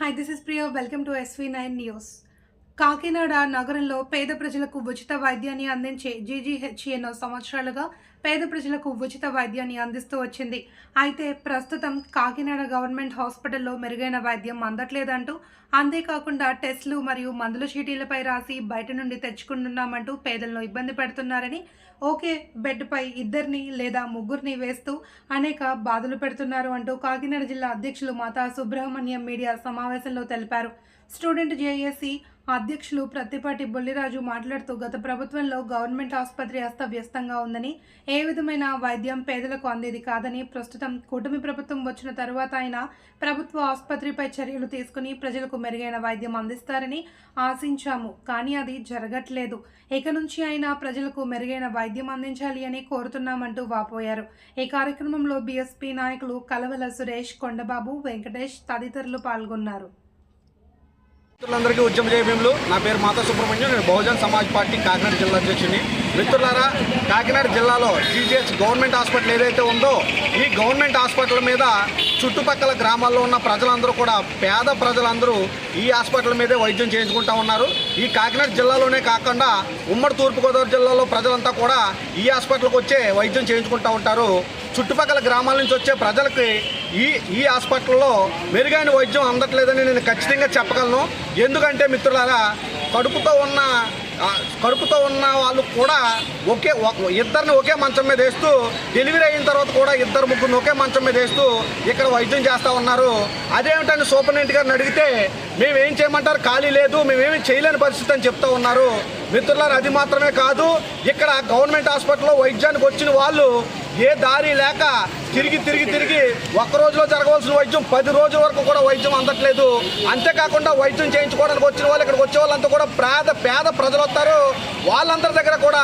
Hi this is Priya welcome to SV nine news Kakinada నగరంలో పేద ప్రజలకు ఉచిత వైద్యాన్ని అందించే జీజీహెచ్ఎన్ సంవత్సరాలుగా పేద ప్రజలకు ఉచిత వైద్యాన్ని అందిస్తూ వచ్చింది. అయితే ప్రస్తుతం కాకినాడ గవర్నమెంట్ హాస్పిటల్లో మెరుగైన వైద్యం అందట్లేదంటూ అంతేకాకుండా టెస్టులు మరియు మందుల చీటీలపై రాసి బయట నుండి తెచ్చుకుంటున్నామంటూ పేదలను ఇబ్బంది పెడుతున్నారని ఓకే బెడ్పై ఇద్దరిని లేదా ముగ్గురిని వేస్తూ అనేక బాధలు పెడుతున్నారు అంటూ కాకినాడ జిల్లా అధ్యక్షులు మాతా సుబ్రహ్మణ్యం మీడియా సమావేశంలో తెలిపారు. స్టూడెంట్ జేఏసీ అధ్యక్షులు ప్రత్తిపాటి బుల్లిరాజు మాట్లాడుతూ గత ప్రభుత్వంలో గవర్నమెంట్ ఆసుపత్రి అస్తవ్యస్తంగా ఉందని ఏ విధమైన వైద్యం పేదలకు అందేది కాదని ప్రస్తుతం కూటమి ప్రభుత్వం వచ్చిన తరువాత అయినా ప్రభుత్వ ఆసుపత్రిపై చర్యలు తీసుకుని ప్రజలకు మెరుగైన వైద్యం అందిస్తారని ఆశించాము. కానీ అది జరగట్లేదు. ఇక నుంచి అయినా ప్రజలకు మెరుగైన వైద్యం అందించాలి అని కోరుతున్నామంటూ వాపోయారు. ఈ కార్యక్రమంలో బీఎస్పీ నాయకులు కలవల సురేష్ కొండబాబు వెంకటేష్ తదితరులు పాల్గొన్నారు. మిత్రులందరికీ ఉద్యమ జయభీములు. నా పేరు మాతా సుబ్రహ్మణ్యం. నేను బహుజన్ సమాజ్ పార్టీ కాకినాడ జిల్లా అధ్యక్షుని మిత్రులారా కాకినాడ జిల్లాలో జీజీహెచ్ గవర్నమెంట్ హాస్పిటల్ ఏదైతే ఉందో ఈ గవర్నమెంట్ హాస్పిటల్ మీద చుట్టుపక్కల గ్రామాల్లో ఉన్న ప్రజలందరూ కూడా పేద ప్రజలందరూ ఈ హాస్పిటల్ మీదే వైద్యం చేయించుకుంటా ఉన్నారు. ఈ కాకినాడ జిల్లాలోనే కాకుండా ఉమ్మడి తూర్పుగోదావరి జిల్లాలో ప్రజలంతా కూడా ఈ హాస్పిటల్కి వచ్చే వైద్యం చేయించుకుంటూ ఉంటారు. చుట్టుపక్కల గ్రామాల నుంచి వచ్చే ప్రజలకి ఈ ఈ హాస్పిటల్లో మెరుగైన వైద్యం అందట్లేదని నేను ఖచ్చితంగా చెప్పగలను. ఎందుకంటే మిత్రులారా కడుపుతో ఉన్న కడుపుతో ఉన్న వాళ్ళు కూడా ఒకే ఇద్దరిని ఒకే మంచం మీద వేస్తూ డెలివరీ అయిన తర్వాత కూడా ఇద్దరు ముగ్గురిని ఒకే మంచం మీద వేస్తూ ఇక్కడ వైద్యం చేస్తూ ఉన్నారు. అదేమిటని సూపరింటెండెంట్ గారిని అడిగితే మేమేం చేయమంటారు? ఖాళీ లేదు మేమేమి చేయలేని పరిస్థితి అని చెప్తూ ఉన్నారు. మిత్రులారు అది మాత్రమే కాదు ఇక్కడ గవర్నమెంట్ హాస్పిటల్లో వైద్యానికి వచ్చిన వాళ్ళు ఏ దారి లేక తిరిగి తిరిగి తిరిగి ఒక్క రోజులో జరగవలసిన వైద్యం పది రోజుల వరకు కూడా వైద్యం అందట్లేదు. అంతేకాకుండా వైద్యం చేయించుకోవడానికి వచ్చిన వాళ్ళు ఇక్కడికి వచ్చే వాళ్ళంతా కూడా పేద పేద ప్రజలు వస్తారు. వాళ్ళందరి దగ్గర కూడా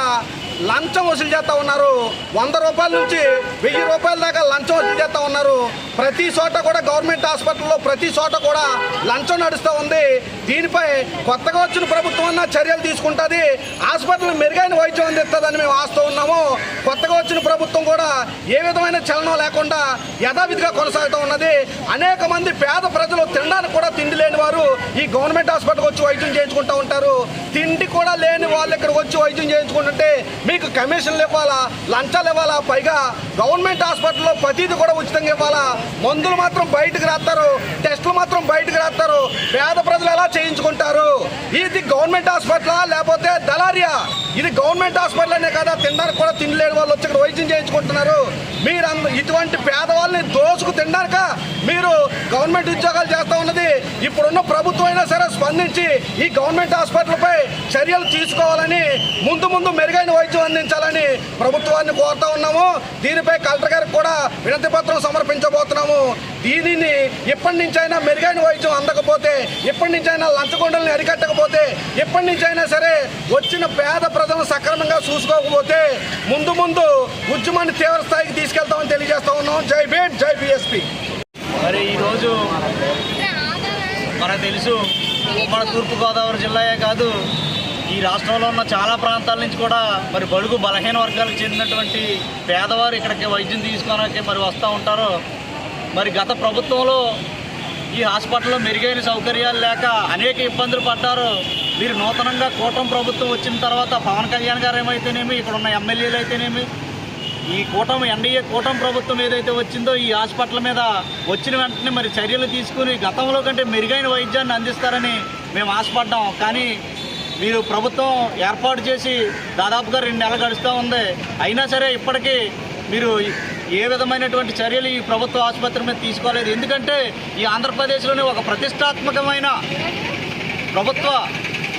లంచం వసూలు చేస్తూ ఉన్నారు. వంద రూపాయల నుంచి వెయ్యి రూపాయల దాకా లంచం వసూలు చేస్తూ ఉన్నారు. ప్రతి చోట కూడా గవర్నమెంట్ హాస్పిటల్లో ప్రతి చోట కూడా లంచం నడుస్తూ ఉంది. దీనిపై కొత్తగా వచ్చిన ప్రభుత్వం అన్న చర్యలు తీసుకుంటుంది. హాస్పిటల్ మెరుగైన వైద్యం అందిస్తుందని మేము ఆస్తూ ఉన్నాము. కొత్తగా వచ్చిన ప్రభుత్వం కూడా ఏ విధమైన చలనం లేకుండా యథావిధిగా కొనసాగుతూ ఉన్నది. అనేక మంది పేద ప్రజలు తినడానికి కూడా తిండి లేని వారు ఈ గవర్నమెంట్ హాస్పిటల్కి వచ్చి వైద్యం చేయించుకుంటూ ఉంటారు. తిండి కూడా లేని వాళ్ళు ఇక్కడికి వచ్చి వైద్యం చేయించుకుంటుంటే మీకు కమిషన్లు ఇవ్వాలా? లంచాలు ఇవ్వాలా? పైగా గవర్నమెంట్ హాస్పిటల్లో ప్రతిదీ కూడా ఉచితంగా ఇవ్వాలా? మందులు మాత్రం బయటకు రాస్తారు టెస్టులు మాత్రం బయటకు రాస్తారు పేద ప్రజలు ఎలా చేయించుకుంటారు? ఇది గవర్నమెంట్ హాస్పిటలా లేకపోతే దళారియా? ఇది గవర్నమెంట్ హాస్పిటల్ అనే కదా తినడానికి కూడా తినలేని వాళ్ళు వచ్చి ఇక్కడ వైద్యం చేయించుకుంటున్నారు. మీరు ఇటువంటి పేదవాళ్ళని దోసుకు తినడానిక? మీరు గవర్నమెంట్ ఉద్యోగాలు చేస్తూ ఉన్నది ఇప్పుడున్న ప్రభుత్వం అయినా సరే స్పందించి ఈ గవర్నమెంట్ హాస్పిటల్పై చర్యలు తీసుకోవాలని ముందు ముందు మెరుగైన వైద్యం అందించాలని ప్రభుత్వాన్ని కోరుతా ఉన్నాము. దీనిపై కలెక్టర్ గారికి కూడా వినతి పత్రం సమర్పించబోతున్నాము. దీనిని ఎప్పటి నుంచైనా మెరుగైన వైద్యం అందకపోతే ఎప్పటి నుంచైనా లంచగొండల్ని అరికట్టకపోతే ఎప్పటి నుంచైనా సరే వచ్చిన పేద ప్రజలను సక్రమంగా చూసుకోకపోతే ముందు ముందు ఉద్యమాన్ని తీవ్ర స్థాయికి తీసుకెళ్తామని తెలియజేస్తా ఉన్నాం. జై భీమ్ జై బీఎస్పీ. మరి ఈరోజు మనకు తెలుసు మన తూర్పుగోదావరి జిల్లాయే కాదు ఈ రాష్ట్రంలో ఉన్న చాలా ప్రాంతాల నుంచి కూడా మరి బడుగు బలహీన వర్గాలకు చెందినటువంటి పేదవారు ఇక్కడికి వైద్యం తీసుకోవడానికి మరి వస్తూ ఉంటారు. మరి గత ప్రభుత్వంలో ఈ హాస్పిటల్లో మెరుగైన సౌకర్యాలు లేక అనేక ఇబ్బందులు పడ్డారు. మీరు నూతనంగా కూటమి ప్రభుత్వం వచ్చిన తర్వాత పవన్ కళ్యాణ్ గారు ఏమైతేనేమి ఇక్కడ ఉన్న ఎమ్మెల్యేలు అయితేనేమి ఈ కూటమి ఎన్డీఏ కూటమి ప్రభుత్వం ఏదైతే వచ్చిందో ఈ హాస్పిటల్ మీద వచ్చిన వెంటనే మరి చర్యలు తీసుకుని గతంలో కంటే మెరుగైన వైద్యాన్ని అందిస్తారని మేము ఆశపడ్డాం. కానీ మీరు ప్రభుత్వం ఏర్పాటు చేసి దాదాపుగా రెండు నెలలు గడుస్తూ ఉంది. అయినా సరే ఇప్పటికీ మీరు ఏ విధమైనటువంటి చర్యలు ఈ ప్రభుత్వ ఆసుపత్రి మీద తీసుకోలేదు. ఎందుకంటే ఈ ఆంధ్రప్రదేశ్లోనే ఒక ప్రతిష్టాత్మకమైన ప్రభుత్వ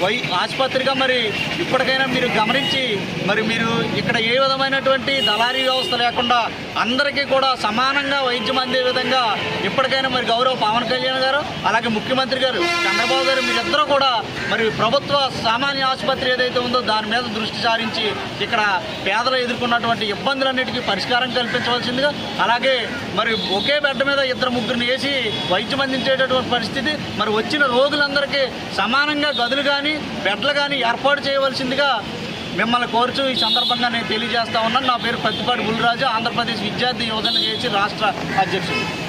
వై ఆసుపత్రిగా మరి ఇప్పటికైనా మీరు గమనించి మరి మీరు ఇక్కడ ఏ విధమైనటువంటి దళారీ వ్యవస్థ లేకుండా అందరికీ కూడా సమానంగా వైద్యం అందే విధంగా ఇప్పటికైనా మరి గౌరవ పవన్ కళ్యాణ్ గారు అలాగే ముఖ్యమంత్రి గారు చంద్రబాబు గారు మీరిద్దరూ కూడా మరి ప్రభుత్వ సామాన్య ఆసుపత్రి ఏదైతే ఉందో దాని మీద దృష్టి సారించి ఇక్కడ పేదలు ఎదుర్కొన్నటువంటి ఇబ్బందులన్నిటికీ పరిష్కారం కల్పించవలసిందిగా అలాగే మరి ఒకే బెడ్ మీద ఇద్దరు ముగ్గురిని వేసి వైద్యం అందించేటటువంటి పరిస్థితి మరి వచ్చిన రోగులందరికీ సమానంగా గదులు కానీ బెడ్లు కానీ ఏర్పాటు చేయవలసిందిగా మిమ్మల్ని కోరుచు ఈ సందర్భంగా నేను తెలియజేస్తా ఉన్నాను. నా పేరు పత్తిపాటి బుల్లిరాజు. ఆంధ్రప్రదేశ్ విద్యార్థి యోజన చేసి రాష్ట్ర అధ్యక్షుడు.